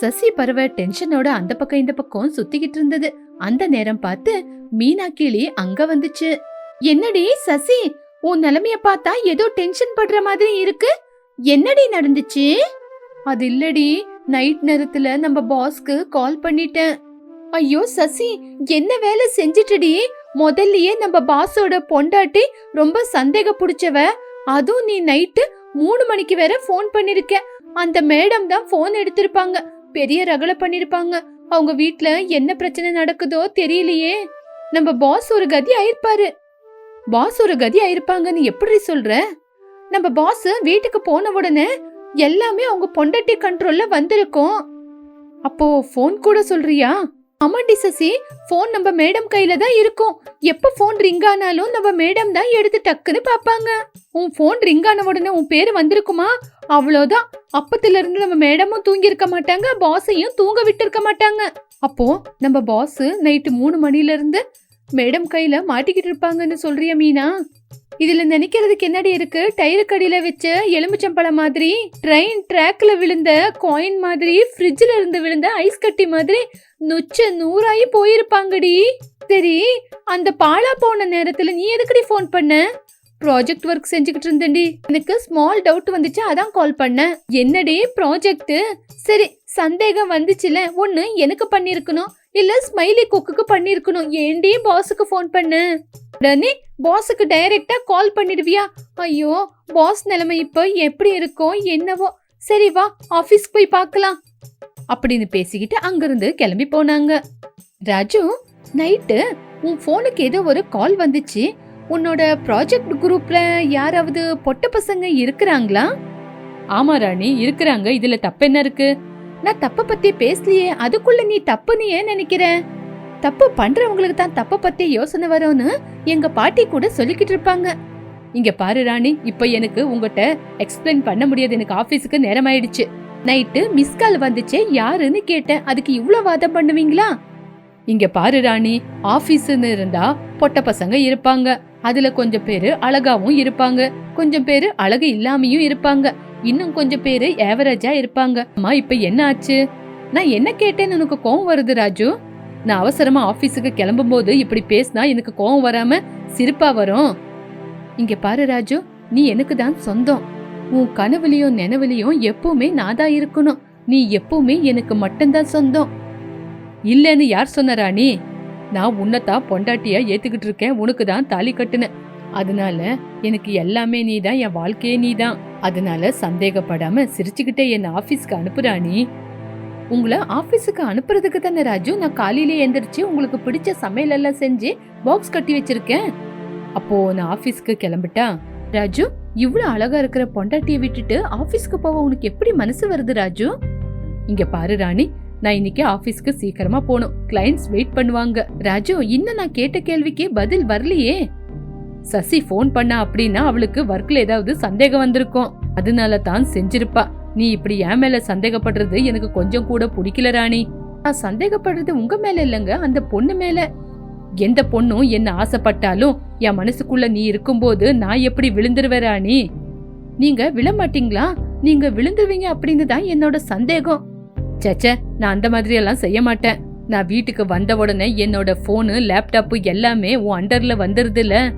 சசி பறவை டென்ஷனோட அந்த பக்கம் இந்த பக்கம் சுத்திக்கிட்டு இருந்தது. அந்த நேரம் பார்த்து மீனா கிளி அங்க வந்துச்சு. என்னடி சசி உன் நிலைமைய பார்த்தா ஏதோ டென்ஷன் படுற மாதிரி இருக்கு? என்னடி நடந்துச்சு? அது இல்லடி நைட் நேரத்துல நம்ம பாஸ்க்கு கால் பண்ணிட்டேன். ஐயோ சசி என்ன வேலை செஞ்சிட்டடி? முதல்லயே நம்ம பாஸோட பொண்டாட்டி ரொம்ப சந்தேக புடிச்சவ. அதுவும் நீ நைட்டு மூணு மணிக்கு வேற ஃபோன் பண்ணிருக்க. அந்த மேடம் தான் ஃபோன் எடுத்திருப்பாங்க. பெரிய ரகலை பண்ணிருப்பாங்க. அவங்க வீட்ல என்ன பிரச்சனை நடக்குதோ தெரியலையே. நம்ம பாஸ் ஒரு கதி ஆயிருப்பாரு. பாஸ் ஒரு கதி ஆயிருப்பாங்கன்னு எப்படி சொல்ற? நம்ம பாஸ் வீட்டுக்கு போன உடனே எல்லாமே அவங்க பொண்டட்டி கண்ட்ரோல்ல வந்திருக்கும். அப்போ ஃபோன் கூட சொல்றியா? ஆமாண்டி சசி ஃபோன் நம்ம மேடம் கையில தான் இருக்கும். எப்ப ஃபோன் ரிங் ஆனாலும் நம்ம மேடம் தான் எடுத்து டக்குன்னு பாப்பாங்க உன் ஃபோன் ரிங் ஆன உடனே உன் பேரு வந்திருக்குமா? அவ்வளோதான். அப்பத்துல இருந்து நம்ம மேடமும் தூங்கி இருக்க மாட்டாங்க பாஸையும் தூங்க விட்டு இருக்க மாட்டாங்க. அப்போ நம்ம பாஸ் நைட்டு மூணு மணில இருந்து மேடம் கையில மாட்டிக்கிட்டு இருப்பாங்கன்னு சொல்றிய மீனா? இதுல நினைக்கிறதுக்கு என்னடி இருக்கு? டயரு கடியில வச்ச எலுமிச்சம்பழம் மாதிரி ட்ரெயின் ட்ராக்ல விழுந்த காயின் மாதிரி ஃப்ரிட்ஜ்ல இருந்து விழுந்த ஐஸ் கட்டி மாதிரி நொச்ச நூறாயி போயிருப்பாங்கடி. சரி அந்த பாழா போன நேரத்துல நீ எதுக்குடி ஃபோன் பண்ண? ப்ராஜெக்ட் ஒர்க் செஞ்சுக்கிட்டு இருந்தேன்டி. எனக்கு ஸ்மால் டவுட் வந்துச்சு அதான் கால் பண்ணேன் என்னடி ப்ராஜெக்ட் சரி சந்தேகம் வந்துச்சுல ஒண்ணு எனக்கு பண்ணிருக்கணும் இல்ல ஸ்மைலி குக்குக்கு பண்ணிருக்கணும். ஏண்டி பாஸுக்கு ஃபோன் பண்ணு? உடனே பாஸுக்கு டைரக்டா கால் பண்ணிடுவியா? ஐயோ பாஸ் நிலைமை இப்போ எப்படி இருக்கோ என்னவோ. சரி வா ஆபீஸ் போய் பார்க்கலாம். அப்படின்னு பேசிக்கிட்டு அங்கிருந்து கிளம்பி போனாங்க. ராஜு நைட்டு உன் ஃபோனுக்கு ஏதோ ஒரு கால் வந்துச்சு. உன்னோட ப்ராஜெக்ட் குரூப்ல யாராவது பொட்ட பசங்க இருக்கிறாங்களா? ஆமா ராணி இருக்கிறாங்க. இதுல தப்பு என்ன இருக்கு? நான் தப்ப பத்தி பேசலையே. அதுக்குள்ள நீ தப்புன்னு ஏன் நினைக்கிற? தப்பு பண்றவங்களுக்கு தான் தப்ப பத்தி யோசனை வரும்னு எங்க பாட்டி கூட சொல்லிக்கிட்டு இருப்பாங்க. இங்க பாரு ராணி இப்ப எனக்கு உங்ககிட்ட எக்ஸ்பிளைன் பண்ண முடியாது. எனக்கு ஆபீஸுக்கு நேரம் ஆயிடுச்சு. நைட்டு மிஸ் கால் வந்துச்சே யாருன்னு கேட்டேன். அதுக்கு இவ்ளோ வாதம் பண்ணுவீங்களா? இங்க பாரு ராணி ஆபீஸ்னு இருந்தா பொட்ட பசங்க இருப்பாங்க. அதுல கொஞ்சம் பேரு அழகாவும் இருப்பாங்க. கொஞ்சம் பேரு அழகு இல்லாமையும் இருப்பாங்க. இன்னும் கொஞ்சம் பேரு ஏவரேஜா இருப்பாங்க. அம்மா இப்ப என்ன ஆச்சு? நான் என்ன கேட்டேன்னு உனக்கு கோவம் வருது ராஜு? நான் அவசரமா ஆபீஸுக்கு கிளம்பும் போது இப்படி பேசினா எனக்கு கோவம் வராம சிரிப்பா வரும். இங்க பாரு ராஜு நீ எனக்கு தான் சொந்தம். உன் கனவுலையும் நினவுலையும் எப்பவுமே நான் தான் இருக்கணும். நீ எப்பவுமே எனக்கு மட்டும்தான் சொந்தம். இல்லைன்னு யார் சொன்ன ராணி? நான் உன்னைத்தான் பொண்டாட்டியா ஏத்துக்கிட்டு இருக்கேன். உனக்கு தான் தாலி கட்டுனேன். அதனால எனக்கு எல்லாமே நீ தான் என் வாழ்க்கையே நீ தான். அதனால சந்தேகப்படாம சிரிச்சுக்கிட்டே என்ன ஆபீஸ்க்கு அனுப்புறாணி உங்களை ஆபீஸுக்கு அனுப்புறதுக்கு தானே ராஜு? நான் காலையிலே எந்திரிச்சு உங்களுக்கு பிடிச்ச சமையல் எல்லாம் செஞ்சு பாக்ஸ் கட்டி வச்சிருக்கேன். அப்போ நான் ஆபீஸ்க்கு கிளம்பிட்டா? ராஜு? இவ்வளோ அழகா இருக்கிற பொண்டாட்டியை விட்டுட்டு ஆபீஸ்க்கு போக உனக்கு எப்படி மனசு வருது ராஜு? இங்க பாரு ராணி. நான் இன்னைக்கு ஆபீஸ்க்கு சீக்கிரமா போகணும் கிளைண்ட்ஸ் வெயிட் பண்ணுவாங்க. ராஜு இன்னும் நான் கேட்ட கேள்விக்கு பதில் வரலையே. சசி ஃபோன் பண்ணா அப்படின்னா அவளுக்கு ஒர்க்ல ஏதாவது சந்தேகம் வந்திருக்கும். அதனால தான் செஞ்சிருப்பா. நீ இப்படி என் மேல சந்தேகப்படுறது எனக்கு கொஞ்சம் கூட பிடிக்கல ராணி. நான் சந்தேகப்படுறது உங்க மேல இல்லைங்க அந்த பொண்ணு மேல. எந்த பொண்ணும் என்ன ஆசைப்பட்டாலும் என் மனசுக்குள்ள நீ இருக்கும்போது நான் எப்படி விழுந்துருவேராணி நீங்க விழமாட்டீங்களா? நீங்க விழுந்துருவீங்க அப்படின்னு தான் என்னோட சந்தேகம். சச்ச நான் அந்த மாதிரி எல்லாம் செய்ய மாட்டேன். நான் வீட்டுக்கு வந்த உடனே என்னோட போனு லேப்டாப்பு எல்லாமே உன் அண்டர்ல வந்துருதுல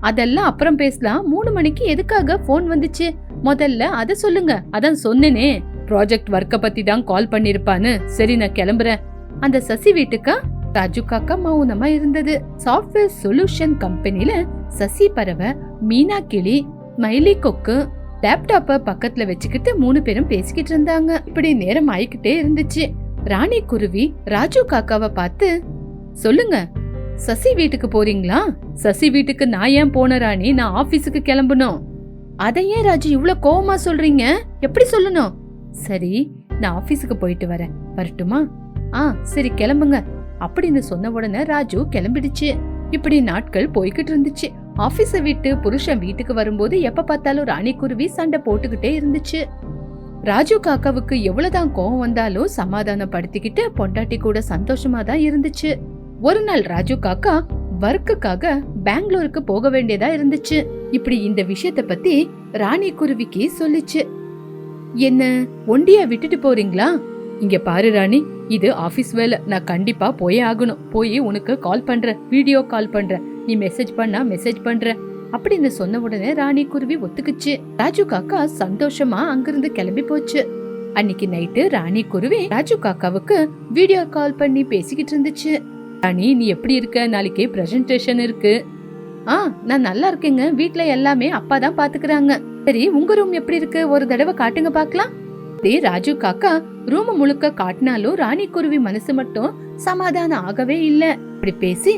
அதெல்லாம் அப்புறம் பேசலாம். மூணு மணிக்கு எதுக்காக ஃபோன் வந்துச்சு? முதல்ல அதை சொல்லுங்க. அதான் சொன்னேனே. ப்ராஜெக்ட் ஒர்க்கை பத்தி தான் கால் பண்ணிருப்பான்னு. சரி நான் கிளம்புறேன். அந்த சசி வீட்டுக்கா? ராஜு காக்கா மௌனமா இருந்தது. சாஃப்ட்வேர் சொல்யூஷன் கம்பெனில சசி பறவை மீனா கிளி மயிலி கொக்கு லேப்டாப்ப பக்கத்துல வச்சுக்கிட்டு மூணு பேரும் பேசிக்கிட்டு இருந்தாங்க. இப்படி நேரம் ஆயிக்கிட்டே இருந்துச்சு. ராணி குருவி ராஜு காக்காவை பார்த்து சொல்லுங்க சசி வீட்டுக்கு போறீங்களா? சசி வீட்டுக்கு நான் ஏன் போன ராணி? நான் ஆபீஸுக்கு கிளம்பணும். அதை ஏன் ராஜு இவ்வளோ கோவமா சொல்றீங்க? எப்படி சொல்லணும்? சரி நான் ஆபீஸுக்கு போயிட்டு வரேன். வரட்டுமா? ஆ சரி கிளம்புங்க. அப்படின்னு சொன்ன உடனே ராஜு கிளம்பிடுச்சு. இப்படி நாட்கள் போய்கிட்டு இருந்துச்சு. ஆபீஸ விட்டு புருஷன் வீட்டுக்கு வரும்போது எப்ப பார்த்தாலும் ராணி குருவி சண்டை போட்டுக்கிட்டே இருந்துச்சு. ராஜு காக்காவுக்கு எவ்வளவுதான் கோவம் வந்தாலும் சமாதானப்படுத்திக்கிட்டு பொண்டாட்டி கூட சந்தோஷமா தான் இருந்துச்சு. ஒரு நாள் ராஜு காக்கா ஒர்க்குக்காக பெங்களூருக்கு போக வேண்டியதா இருந்துச்சு. இப்படி இந்த விஷயத்த பத்தி ராணி குருவிக்கு சொல்லுச்சு. என்ன ஒண்டியா விட்டுட்டு போறீங்களா? இங்க பாரு ராணி இது ஆஃபீஸ் வேலை. நான் கண்டிப்பாக போயே ஆகணும். போய் உனக்கு கால் பண்ணுறேன் வீடியோ கால் பண்ணுறேன் நீ மெசேஜ் பண்ணா மெசேஜ் பண்ணுறேன் அப்படின்னு சொன்ன உடனே ராணி குருவி ஒத்துக்குச்சு. ராஜு காக்கா சந்தோஷமா அங்கிருந்து கிளம்பி போச்சு. அன்னைக்கு நைட்டு ராணி குருவி ராஜு காக்காவுக்கு வீடியோ கால் பண்ணி பேசிக்கிட்டு இருந்துச்சு. ராணி நீ எப்படி இருக்க? நாளைக்கு பிரசன்டேஷன் இருக்கு. ஆ நான் நல்லா இருக்கேங்க. வீட்ல எல்லாமே அப்பா தான் பாத்துக்கிறாங்க. சரி உங்க ரூம் எப்படி இருக்கு? ஒரு தடவை காட்டுங்க பார்க்கலாம் டே ராஜு காக்கா ரூம் முழுக்க காட்டினாலும் ராணி குருவி மனசு மட்டும் சமாதானம் ஆகவே இல்ல. இப்படி பேசி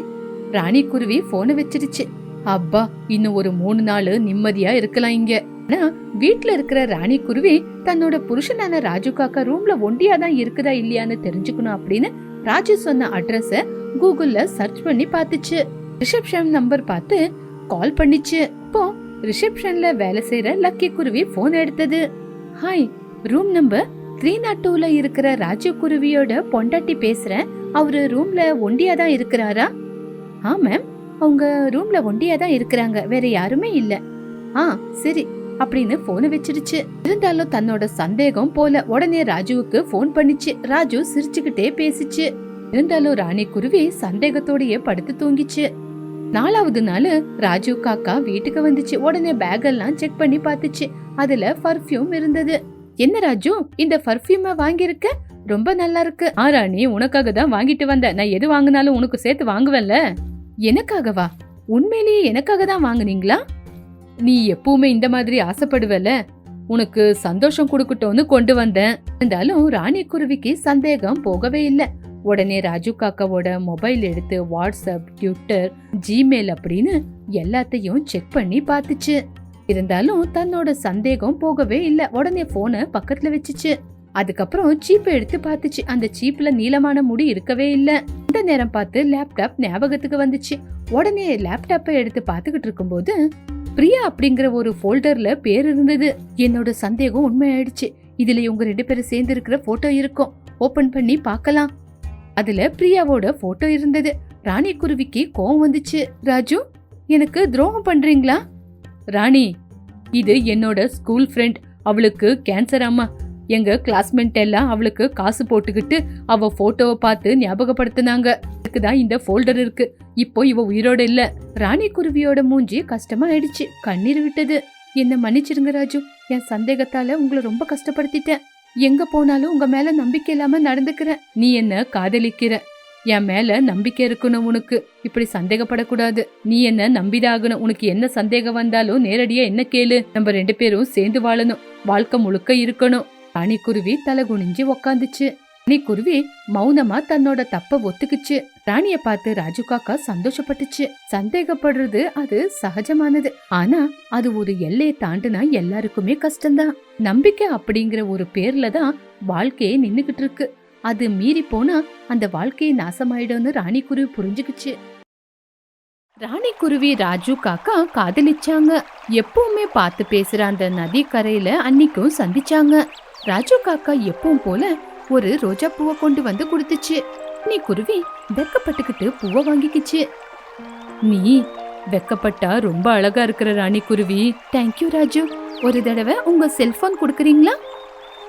ராணி குருவி போனை வச்சிடுச்சு. அப்பா இன்னும் ஒரு மூணு நாள் நிம்மதியா இருக்கலாம் இங்க. ஆனா வீட்ல இருக்கிற ராணி குருவி தன்னோட புருஷனான ராஜு காக்கா ரூம்ல ஒண்டியா தான் இருக்குதா இல்லையான்னு தெரிஞ்சுக்கணும் அப்படின்னு ராஜு சொன்ன அட்ரஸ கூகுள்ல சர்ச் பண்ணி பார்த்துச்சு. ரிசப்ஷன் நம்பர் பார்த்து கால் பண்ணிச்சு. இப்போ ரிசப்ஷன்ல வேலை செய்யற லக்கி குருவி போன் எடுத்தது. Hi room number three naught டூல இருக்கிற ராஜகுருவியோட பொண்டாட்டி பேசுறேன் அவரு ரூம்ல ஒண்டியா தான் இருக்கிறாரா? ஆ மேம் அவங்க ரூம்ல ஒண்டியா தான் இருக்கிறாங்க. வேற யாருமே இல்ல. ஆ சரி. அப்படின்னு போனை வச்சிருச்சு இருந்தாலும் தன்னோட சந்தேகம் போல உடனே ராஜுவுக்கு ஃபோன் பண்ணிச்சு. ராஜு சிரிச்சுக்கிட்டே பேசிச்சு. இருந்தாலும் ராணி குருவி சந்தேகத்தோடயே படுத்து தூங்கிச்சு. நாலாவது நாள் ராஜு காக்கா வீட்டுக்கு வந்துச்சு. உடனே பேக் எல்லாம் செக் பண்ணி பார்த்துச்சு. அதுல பர்ஃப்யூம் இருந்தது. என்ன ராஜு இந்த பர்ஃப்யூமை வாங்கியிருக்க? ரொம்ப நல்லா இருக்கு. ஆ ராணி உனக்காக தான் வாங்கிட்டு வந்தேன் நான் எது வாங்கினாலும் உனக்கு சேர்த்து வாங்குவேன்ல. எனக்காகவா? உண்மையிலேயே எனக்காக தான் வாங்குனீங்களா? நீ எப்பவுமே இந்த மாதிரி ஆசைப்படுவல? உனக்கு சந்தோஷம் கொடுக்கட்டும்னு கொண்டு வந்தேன். இருந்தாலும் ராணி குருவிக்கு சந்தேகம் போகவே இல்லை. உடனே ராஜு காக்காவோட மொபைல் எடுத்து வாட்ஸ்அப் ட்விட்டர் ஜிமெயில் அப்படின்னு எல்லாத்தையும் செக் பண்ணி பார்த்துச்சு. இருந்தாலும் தன்னோட சந்தேகம் போகவே இல்லை. உடனே போனை பக்கத்துல வச்சுச்சு. அதுக்கப்புறம் சீப்பை எடுத்து பார்த்துச்சு. அந்த சீப்ல நீளமான முடி இருக்கவே இல்ல. இந்த நேரம் பார்த்து லேப்டாப் ஞாபகத்துக்கு வந்துச்சு. உடனே லேப்டாப்பை எடுத்து பார்த்துக்கிட்டு இருக்கும்போது பிரியா அப்படிங்கிற ஒரு ஃபோல்டர்ல பேர் இருந்தது. என்னோட சந்தேகம் உண்மையாயிடுச்சு. இதுல இவங்க ரெண்டு பேரும் சேர்ந்து இருக்கிற போட்டோ இருக்கும். ஓபன் பண்ணி பார்க்கலாம். அதுல பிரியாவோட போட்டோ இருந்தது. ராணி குருவிக்கு கோவம் வந்துச்சு. ராஜு எனக்கு துரோகம் பண்றீங்களா? ராணி இது என்னோட ஸ்கூல் ஃப்ரெண்ட் அவளுக்கு கேன்சர் அம்மா. எங்க கிளாஸ்மேட் எல்லாம் அவளுக்கு காசு போட்டுக்கிட்டு அவ போட்டோவை பார்த்து ஞாபகப்படுத்தினாங்க. இதுக்கு தான் இந்த ஃபோல்டர் இருக்கு. இப்போ இவ உயிரோட இல்ல. ராணி குருவியோட மூஞ்சி கஷ்டமா ஆயிடுச்சு. கண்ணீர் விட்டது. என்ன மன்னிச்சிருங்க ராஜு. என் சந்தேகத்தால உங்களை ரொம்ப கஷ்டப்படுத்திட்டேன். எங்க போனாலும் உங்க மேல நம்பிக்கை இல்லாம நடந்துக்கிறேன். நீ என்ன காதலிக்கிற? என் மேல நம்பிக்கை இருக்கணும் உனக்கு. இப்படி சந்தேகப்படக்கூடாது. நீ என்ன நம்பிதாகணும்? உனக்கு என்ன சந்தேகம் வந்தாலும் நேரடியா என்ன கேளு? நம்ம ரெண்டு பேரும் சேர்ந்து வாழணும். வாழ்க்கை முழுக்க இருக்கணும். ராணிக்குருவி தலை குனிஞ்சு உக்காந்துச்சு. ராணிக்குருவி மௌனமா தன்னோட தப்ப ஒத்துக்குச்சு. ராணிய பார்த்து ராஜு காக்கா சந்தோஷப்பட்டுச்சு. சந்தேகப்படுறது அது சகஜமானது. ஆனா அது ஒரு எல்லையை தாண்டுனா எல்லாருக்குமே கஷ்டம்தான். நம்பிக்கை அப்படிங்கிற ஒரு பேர்ல தான் வாழ்க்கையே நின்னுகிட்டு இருக்கு. அது மீறி போனா அந்த வாழ்க்கையை நாசமாயிடும்னு ராணிக்குருவி புரிஞ்சுக்குச்சு. ராணிக்குருவி ராஜு காக்கா காதலிச்சாங்க. எப்பவுமே பார்த்து பேசுற அந்த நதி கரையில அன்னைக்கும் சந்திச்சாங்க. ராஜு காக்கா எப்பவும் போல ஒரு ரோஜா பூவை கொண்டு வந்து கொடுத்துச்சு. நீ குருவி வெக்கப்பட்டுக்கிட்டு பூவை வாங்கிக்கிச்சு. நீ வெக்கப்பட்டா ரொம்ப அழகா இருக்கிற ராணி குருவி தேங்க்யூ ராஜு. ஒரு தடவை உங்க செல்போன் கொடுக்குறீங்களா?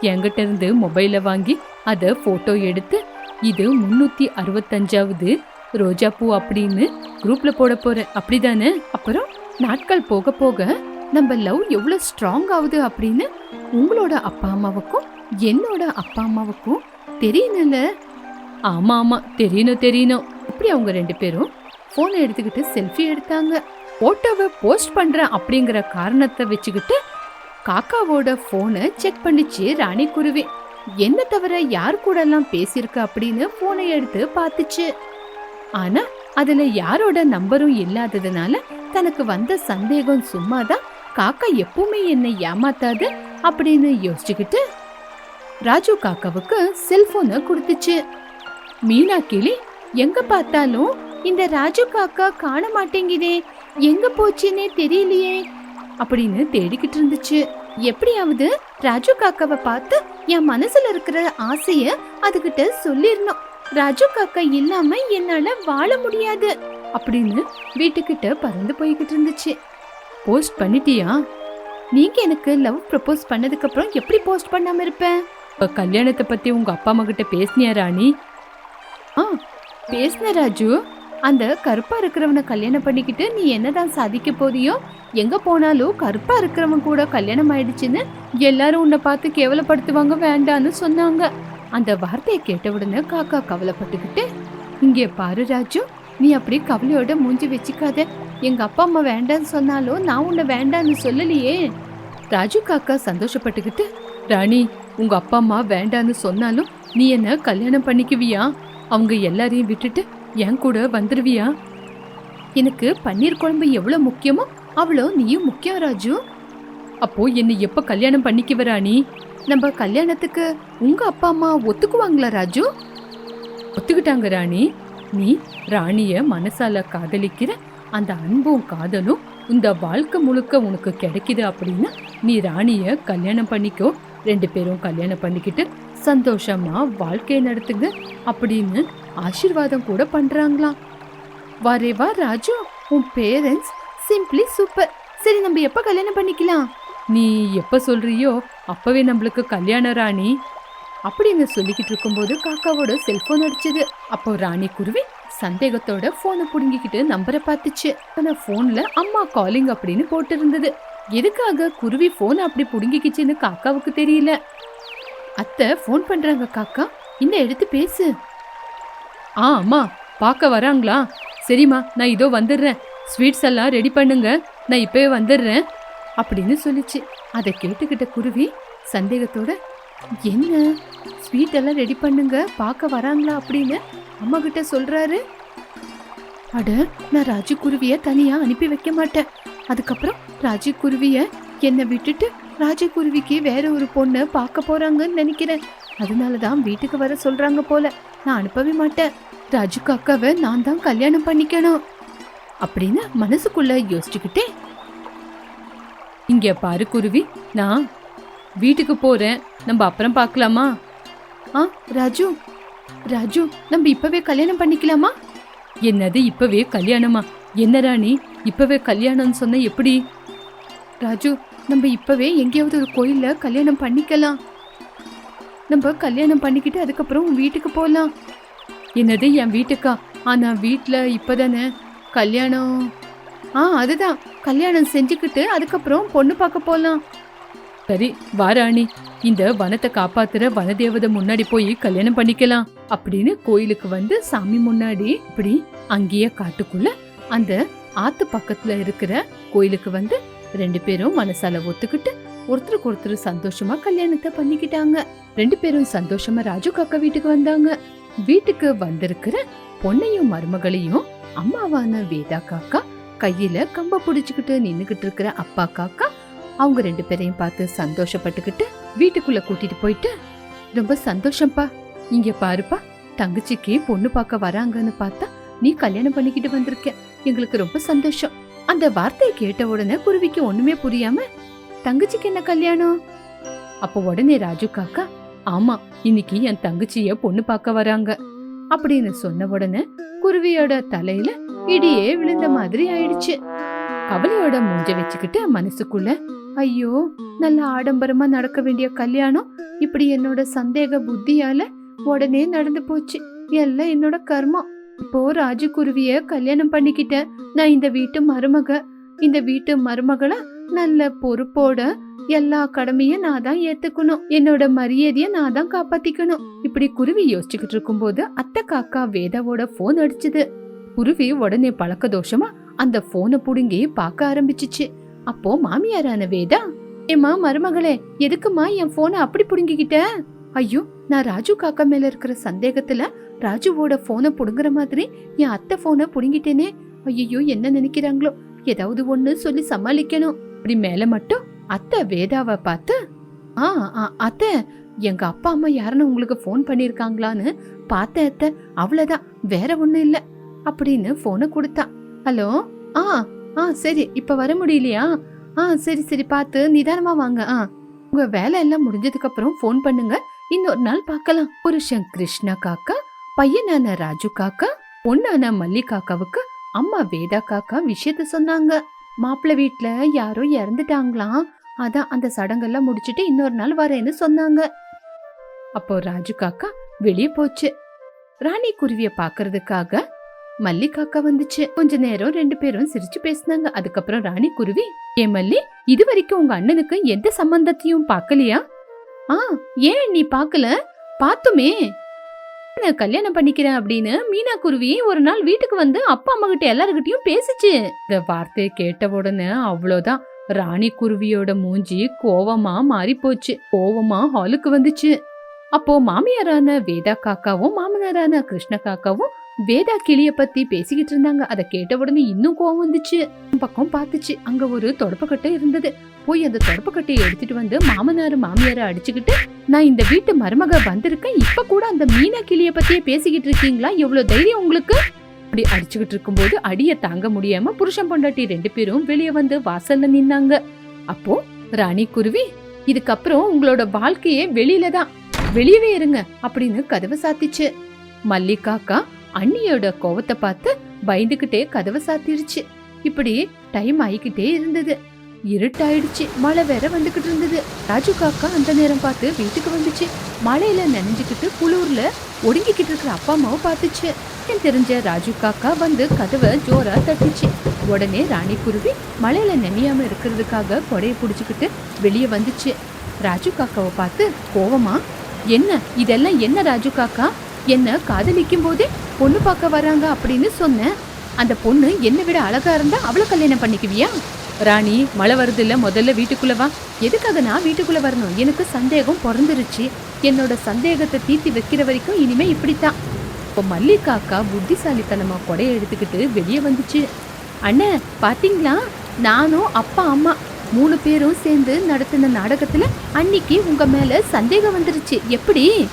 என்கிட்ட இருந்து மொபைலை வாங்கி அதை போட்டோ எடுத்து இது முன்னூத்தி அறுபத்தஞ்சாவது ரோஜா பூ அப்படின்னு குரூப்ல போட போறேன். அப்படிதானே? அப்புறம் நாட்கள் போக போக நம்ம லவ் எவ்வளவு ஸ்ட்ராங் ஆகுது அப்படின்னு உங்களோட அப்பா அம்மாவுக்கும் என்னோட அப்பா அம்மாவுக்கும் தெரியணும்ல? ஆமா ஆமா. தெரியணும் தெரியணும். இப்படி அவங்க ரெண்டு பேரும் போனை எடுத்துக்கிட்டு செல்ஃபி எடுத்தாங்க. போட்டோவை போஸ்ட் பண்ணுறேன் அப்படிங்கிற காரணத்தை வச்சுக்கிட்டு காக்காவோட போனை செக் பண்ணிச்சு ராணி குருவி. என்ன தவிர யார் கூட எல்லாம் பேசியிருக்கு அப்படின்னு போனை எடுத்து பார்த்துச்சு. ஆனா அதுல யாரோட நம்பரும் இல்லாததுனால தனக்கு வந்த சந்தேகம் சும்மாதான் காக்கா எப்பவுமே என்னை ஏமாத்தாது அப்படின்னு யோசிச்சுக்கிட்டு ராஜு காக்காவுக்கு செல்போனை கொடுத்துச்சு. மீனா கிளி எங்க பார்த்தாலும் இந்த ராஜு காக்கா காண மாட்டேங்குதே எங்க போச்சுன்னே தெரியலையே அப்படின்னு தேடிக்கிட்டு இருந்துச்சு. எப்படியாவது ராஜு காக்காவை பார்த்து என் மனசுல இருக்கிற ஆசைய அதுகிட்ட சொல்லிடணும் ராஜு காக்கா இல்லாம என்னால வாழ முடியாது அப்படின்னு வீட்டுக்கிட்ட பறந்து போய்கிட்டு இருந்துச்சு. போஸ்ட் பண்ணிட்டியா? நீங்க எனக்கு லவ் ப்ரப்போஸ் பண்ணதுக்கு அப்புறம் எப்படி போஸ்ட் பண்ணாம இருப்பேன் இப்ப கல்யாணத்தை பத்தி உங்க அப்பா அம்மா கிட்ட பேசினியா ராணி? ஆ பேசின ராஜு. அந்த கருப்பா இருக்கிறவனை கல்யாணம் பண்ணிக்கிட்டு நீ என்னதான் சாதிக்க போதியோ எங்க போனாலும் கருப்பா இருக்கிறவன் கூட கல்யாணம் ஆயிடுச்சுன்னு எல்லாரும் உன்னை பார்த்து கேவலப்படுத்துவாங்க வேண்டான்னு சொன்னாங்க. அந்த வார்த்தையை கேட்ட உடனே காக்கா கவலைப்பட்டுக்கிட்டு இங்கே பாரு ராஜு நீ அப்படி கவலையோட மூஞ்சி வச்சுக்காத. எங்க அப்பா அம்மா வேண்டான்னு சொன்னாலும் நான் உன்னை வேண்டான்னு சொல்லலையே. ராஜு காக்கா சந்தோஷப்பட்டுக்கிட்டு ராணி உங்க அப்பா அம்மா வேண்டான்னு சொன்னாலும் நீ என்ன கல்யாணம் பண்ணிக்குவியா? அவங்க எல்லாரையும் விட்டுட்டு என் கூட வந்துடுவியா எனக்கு பன்னீர் குழம்பு எவ்வளோ முக்கியமோ அவ்வளோ நீயும் முக்கியம் ராஜு. அப்போ என்னை எப்போ கல்யாணம் பண்ணிக்குவ ராணி நம்ம கல்யாணத்துக்கு உங்க அப்பா அம்மா ஒத்துக்குவாங்களா ராஜு? ஒத்துக்கிட்டாங்க ராணி. நீ ராணிய மனசால காதலிக்கிற அந்த அன்பும் காதலும் இந்த வாழ்க்கை முழுக்க உனக்கு கிடைக்குது அப்படின்னா நீ ராணிய கல்யாணம் பண்ணிக்கோ. ரெண்டு பேரும் கல்யாணம் பண்ணிக்கிட்டு சந்தோஷமா வாழ்க்கையை நடத்துங்க அப்படின்னு ஆசீர்வாதம் கூட பண்றாங்களாம். வரே வா ராஜு உன் பேரண்ட்ஸ் சிம்பிளி சூப்பர் சரி நம்ம எப்ப கல்யாணம் பண்ணிக்கலாம்? நீ எப்ப சொல்றியோ அப்பவே நம்மளுக்கு கல்யாண ராணி. அப்படின்னு சொல்லிக்கிட்டு இருக்கும்போது காக்காவோட செல்போன் அடிச்சது. அப்போ ராணி குருவி சந்தேகத்தோட போனை புடுங்கிக்கிட்டு நம்பரை பார்த்துச்சு. ஆனால் போன்ல அம்மா காலிங் அப்படின்னு போட்டிருந்தது. எதுக்காக குருவி போன் அப்படி புடுங்கிக்கிச்சுன்னு காக்காவுக்கு தெரியல. அத்தை ஃபோன் பண்றாங்க காக்கா. இந்த எடுத்து பேசு. ஆ அம்மா பார்க்க வராங்களா? சரிம்மா நான் இதோ வந்துடுறேன். ஸ்வீட்ஸ் எல்லாம் ரெடி பண்ணுங்க. நான் இப்பவே வந்துடுறேன். அப்படின்னு சொல்லிச்சு. அதை கேட்டுக்கிட்ட குருவி சந்தேகத்தோட என்ன? ஸ்வீட் எல்லாம் ரெடி பண்ணுங்க பார்க்க வராங்களா? அப்படின்னு அம்மா கிட்ட சொல்றாரு. அட நான் ராஜு குருவிய தனியா அனுப்பி வைக்க மாட்டேன். அதுக்கப்புறம் ராஜு குருவிய என்னை விட்டுட்டு ராஜகுருவிக்கு வேற ஒரு பொண்ணை பார்க்க போறாங்கன்னு நினைக்கிறேன். அதனால தான் வீட்டுக்கு வர சொல்றாங்க போல. நான் அனுப்பவே மாட்டேன். ராஜுக்கு அக்காவை நான் தான் கல்யாணம் பண்ணிக்கணும். அப்படின்னு மனசுக்குள்ள யோசிச்சுக்கிட்டே. இங்க பாரு குருவி நான் வீட்டுக்கு போறேன். நம்ம அப்புறம் பார்க்கலாமா? ஆ ராஜு ராஜு நம்ம இப்பவே கல்யாணம் பண்ணிக்கலாமா? என்னது இப்பவே கல்யாணமா? என்ன ராணி இப்பவே கல்யாணம்னு சொன்ன எப்படி? ராஜு நம்ம இப்போவே எங்கேயாவது ஒரு கோயிலில் கல்யாணம் பண்ணிக்கலாம். நம்ம கல்யாணம் பண்ணிக்கிட்டு அதுக்கப்புறம் வீட்டுக்கு போகலாம் என்னது என் வீட்டுக்கா? ஆனால் வீட்டில் இப்போ தானே கல்யாணம். ஆ அதுதான். கல்யாணம் செஞ்சுக்கிட்டு அதுக்கப்புறம் பொண்ணு பார்க்க போகலாம் சரி வாராணி இந்த வனத்தை காப்பாத்துற வனதேவதை முன்னாடி போய் கல்யாணம் பண்ணிக்கலாம். அப்படின்னு கோயிலுக்கு வந்து சாமி முன்னாடி இப்படி அங்கேயே காட்டுக்குள்ள அந்த ஆத்து பக்கத்துல இருக்கிற கோயிலுக்கு வந்து ரெண்டு பேரும் மனசால ஒத்துக்கிட்டு ஒருத்தருக்கு ஒருத்தர் சந்தோஷமா கல்யாணத்தை பண்ணிக்கிட்டாங்க. ரெண்டு பேரும் சந்தோஷமா ராஜு காக்கா வீட்டுக்கு வந்தாங்க. வீட்டுக்கு வந்திருக்கிற பொண்ணையும் மருமகளையும் அம்மாவான வேதா காக்கா கையில கம்ப புடிச்சுக்கிட்டு நின்னுகிட்டு இருக்கிற அப்பா காக்கா அவங்க ரெண்டு பேரையும் பார்த்து சந்தோஷப்பட்டுக்கிட்டு வீட்டுக்குள்ள கூட்டிட்டு போயிட்டு ரொம்ப சந்தோஷம்ப்பா இங்க பாருப்பா தங்கச்சிக்கு பொண்ணு பார்க்க வராங்கன்னு பார்த்தா நீ கல்யாணம் பண்ணிக்கிட்டு வந்திருக்க. எங்களுக்கு ரொம்ப சந்தோஷம். அந்த வார்த்தையை கேட்ட உடனே குருவிக்கு ஒண்ணுமே புரியாம தங்கச்சிக்கு என்ன கல்யாணம்? அப்போ உடனே ராஜு காக்கா ஆமா இன்னைக்கு என் தங்கச்சிய பொண்ணு பார்க்க வராங்க. அப்படின்னு சொன்ன உடனே குருவியோட தலையில இடியே விழுந்த மாதிரி ஆயிடுச்சு. கவலையோட மூஞ்ச வச்சுக்கிட்டு மனசுக்குள்ள ஐயோ நல்ல ஆடம்பரமா நடக்க வேண்டிய கல்யாணம் இப்படி என்னோட சந்தேக புத்தியால உடனே நடந்து போச்சு. எல்லாம் என்னோட கர்மம். இப்போ ராஜகுருவிய கல்யாணம் பண்ணிக்கிட்டேன் நான் இந்த வீட்டு மருமக. இந்த வீட்டு மருமகளை நல்ல பொறுப்போட எல்லா கடமையும் நான் தான் ஏத்துக்கணும். என்னோட மரியாதையை நான் தான் காப்பாத்திக்கணும். இப்படி குருவி யோசிச்சுக்கிட்டு இருக்கும்போது அத்தை காக்கா வேதாவோட போன் அடிச்சது. குருவி உடனே பழக்க தோஷமா அந்த போனை புடுங்கி பார்க்க ஆரம்பிச்சிச்சு. அப்போ மாமியாரான வேதா ஏமா மருமகளே எதுக்குமா என் போனை அப்படி புடுங்கிக்கிட்ட? ஐயோ நான் ராஜு காக்கா மேல இருக்கிற சந்தேகத்துல ராஜுவோட போனை புடுங்குற மாதிரி என் அத்தை போனை புடுங்கிட்டேனே. ஐயோ என்ன நினைக்கிறாங்களோ? ஏதாவது ஒண்ணு சொல்லி சமாளிக்கணும். இப்படி மேல மட்டும் அத்தை வேதாவை பார்த்து ஆ ஆ, அத்தை எங்க அப்பா அம்மா யாருன்னு உங்களுக்கு ஃபோன் பண்ணிருக்காங்களான்னு பார்த்தேன் அத்தை அவ்வளவுதான் வேற ஒண்ணும் இல்ல. அப்படின்னு போனை கொடுத்தா. ஹலோ ஆ ஆ சரி இப்ப வர முடியலையா? ஆ சரி சரி பார்த்து நிதானமா வாங்க ஆ. உங்க வேலை எல்லாம் முடிஞ்சதுக்கு அப்புறம் ஃபோன் பண்ணுங்க இன்னொரு நாள் பார்க்கலாம். புருஷன் கிருஷ்ணா காக்கா பையனான ராஜு காக்கா பொண்ணான மல்லி காக்காவுக்கு அம்மா வேதா காக்கா விஷயத்த சொன்னாங்க. மாப்பிள்ளை வீட்டுல யாரோ இறந்துட்டாங்களாம். அதான் அந்த சடங்கெல்லாம் முடிச்சிட்டு இன்னொரு நாள் வரேன்னு சொன்னாங்க. அப்போ ராஜு காக்கா வெளியே போச்சு. ராணி குருவிய பாக்குறதுக்காக மல்லி காக்கா வந்துச்சு. கொஞ்ச நேரம் ரெண்டு பேரும் சிரிச்சு பேசினாங்க. அதுக்கப்புறம் ராணி குருவி ஏ மல்லி இது வரைக்கும் உங்க அண்ணனுக்கு எந்த சம்பந்தத்தையும் பார்க்கலையா? ஆ ஏன் நீ பார்க்கல? பார்த்துமே நான் கல்யாணம் பண்ணிக்கிறேன் அப்படின்னு மீனா குருவி ஒரு நாள் வீட்டுக்கு வந்து அப்பா அம்மா கிட்ட எல்லாருக்கிட்டையும் பேசிச்சு. இந்த வார்த்தையை கேட்ட உடனே அவ்வளோதான். ராணி குருவியோட மூஞ்சி கோவமா மாறி போச்சு கோவமா ஹாலுக்கு வந்துச்சு. அப்போ மாமியாரான வேதா காக்காவும் மாமனாரான கிருஷ்ண காக்காவும் வேதா கிளிய பத்தி பேசிக்கிட்டு இருந்தாங்க. அதை கேட்ட உடனே இன்னும் கோவம் வந்துச்சு. பக்கம் பார்த்துச்சு. அங்க ஒரு தொடப்பக்கட்டை இருந்தது. போய் அந்த தொடப்பக்கட்டையை எடுத்துட்டு வந்து மாமனாரு மாமியாரை அடிச்சுக்கிட்டு நான் இந்த வீட்டு மருமக வந்திருக்கேன். இப்ப கூட அந்த மீனா கிளிய பத்தியே பேசிக்கிட்டு இருக்கீங்களா? எவ்வளவு தைரியம் உங்களுக்கு? அப்படி அடிச்சுக்கிட்டு இருக்கும்போது அடிய தாங்க முடியாம புருஷன் பொண்டாட்டி ரெண்டு பேரும் வெளியே வந்து வாசல்ல நின்னாங்க. அப்போ ராணி குருவி இதுக்கப்புறம் உங்களோட வாழ்க்கையே வெளியில தான். வெளியவே இருங்க அப்படின்னு கதவை சாத்திச்சு. மல்லிகாக்கா அண்ணியோட கோவத்தை பார்த்து பயந்துகிட்டே கதவை சாத்திருச்சு. இப்படி டைம் ஆகிக்கிட்டே இருந்தது. இருட்டாயிடுச்சு. மழை வேற வந்துகிட்டு இருந்தது. ராஜு காக்கா அந்த நேரம் பார்த்து வீட்டுக்கு வந்துச்சு. மழையில நனைஞ்சுக்கிட்டு குளூர்ல ஒடுங்கிக்கிட்டு இருக்கிற அப்பா அம்மாவை பார்த்துச்சு. எனக்கு தெரிஞ்ச ராஜு காக்கா வந்து கதவை ஜோரா தட்டுச்சு. உடனே ராணி குருவி மழையில நினையாம இருக்கிறதுக்காக கொடையை பிடிச்சிக்கிட்டு வெளியே வந்துச்சு. ராஜு காக்காவை பார்த்து கோவமா என்ன? இதெல்லாம் என்ன ராஜு காக்கா? என்ன காதலிக்கும் போதே பொண்ணு பார்க்க வராங்க அப்படின்னு சொன்னேன் அந்த பொண்ணு என்னை விட அழகா இருந்தா அவளை கல்யாணம் பண்ணிக்குவியா? ராணி மழை வருது இல்லை முதல்ல வீட்டுக்குள்ள வா. எதுக்காக நான் வீட்டுக்குள்ள வரணும்? எனக்கு சந்தேகம் பிறந்துருச்சு. என்னோட சந்தேகத்தை தீர்த்தி வைக்கிற வரைக்கும் இனிமே இப்படித்தான். இப்போ மல்லிகாக்கா புத்திசாலித்தனமா கொடையை எடுத்துக்கிட்டு வெளியே வந்துச்சு. அண்ணே பாத்தீங்களா? நானும் அப்பா அம்மா மூணு பேரும் சேர்ந்து நடத்தின நாடகத்துல அன்னைக்கு உங்க மேல சந்தேகம் வந்துருச்சு. எப்படி?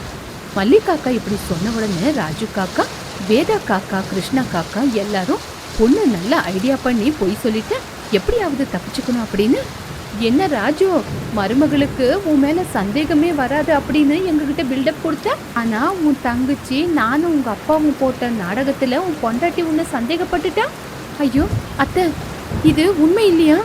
மல்லிகாக்கா இப்படி சொன்ன உடனே ராஜு காக்கா வேதா காக்கா கிருஷ்ணா காக்கா எல்லாரும் பொண்ணு நல்லா ஐடியா பண்ணி பொய் சொல்லிட்டு எப்படியாவது தப்பிச்சுக்கணும் அப்படின்னு? என்ன ராஜு மருமகளுக்கு உன் மேல சந்தேகமே வராது அப்படின்னு எங்ககிட்ட பில்டப் கொடுத்த? ஆனா உன் தங்கச்சி நானும் உங்க அப்பாவும் போட்ட நாடகத்துல உன் பொண்டாட்டி உன்னை சந்தேகப்பட்டுட்டா? ஐயோ அத்தை இது உண்மை இல்லையா?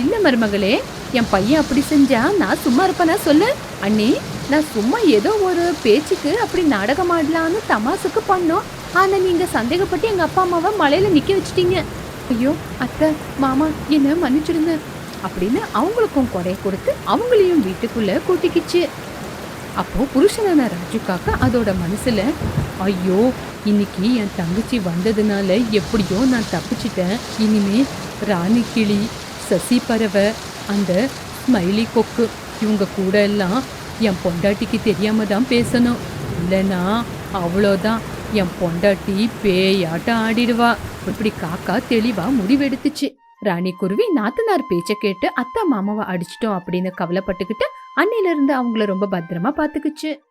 இல்லை மருமகளே என் பையன் அப்படி செஞ்சா நான் சும்மா இருப்பேனா சொல்லு? அண்ணி நான் சும்மா ஏதோ ஒரு பேச்சுக்கு அப்படி நாடகம் ஆடலான்னு தமாசுக்கு பண்ணோம். ஆனால் நீங்கள் சந்தேகப்பட்டு எங்கள் அப்பா அம்மாவை மலையில் நிற்க வச்சிட்டீங்க. ஐயோ அத்தை மாமா என்ன மன்னிச்சிடுங்க. அப்படின்னு அவங்களுக்கும் குறை கொடுத்து அவங்களையும் வீட்டுக்குள்ள கூட்டிக்கிச்சு. அப்போ புருஷனான ராஜுக்காக்க அதோட மனசுல ஐயோ இன்னைக்கு என் தங்கச்சி வந்ததுனால எப்படியோ நான் தப்பிச்சிட்டேன். இனிமே ராணி கிளி சசி பறவை அந்த ஸ்மைலி கொக்கு இவங்க கூட எல்லாம் என் பொண்டாட்டிக்கு தெரியாம தான் பேசணும். இல்லைன்னா அவ்வளோதான். என் பொண்டாட்டி பேயாட்டம் ஆடிடுவா. இப்படி காக்கா தெளிவா முடிவெடுத்துச்சு. ராணி குருவி நாத்தனார் பேச்ச கேட்டு அத்தா மாமாவை அடிச்சிட்டோம் அப்படின்னு கவலைப்பட்டுக்கிட்டு அன்னையில இருந்து அவங்கள ரொம்ப பத்திரமா பாத்துக்குச்சு.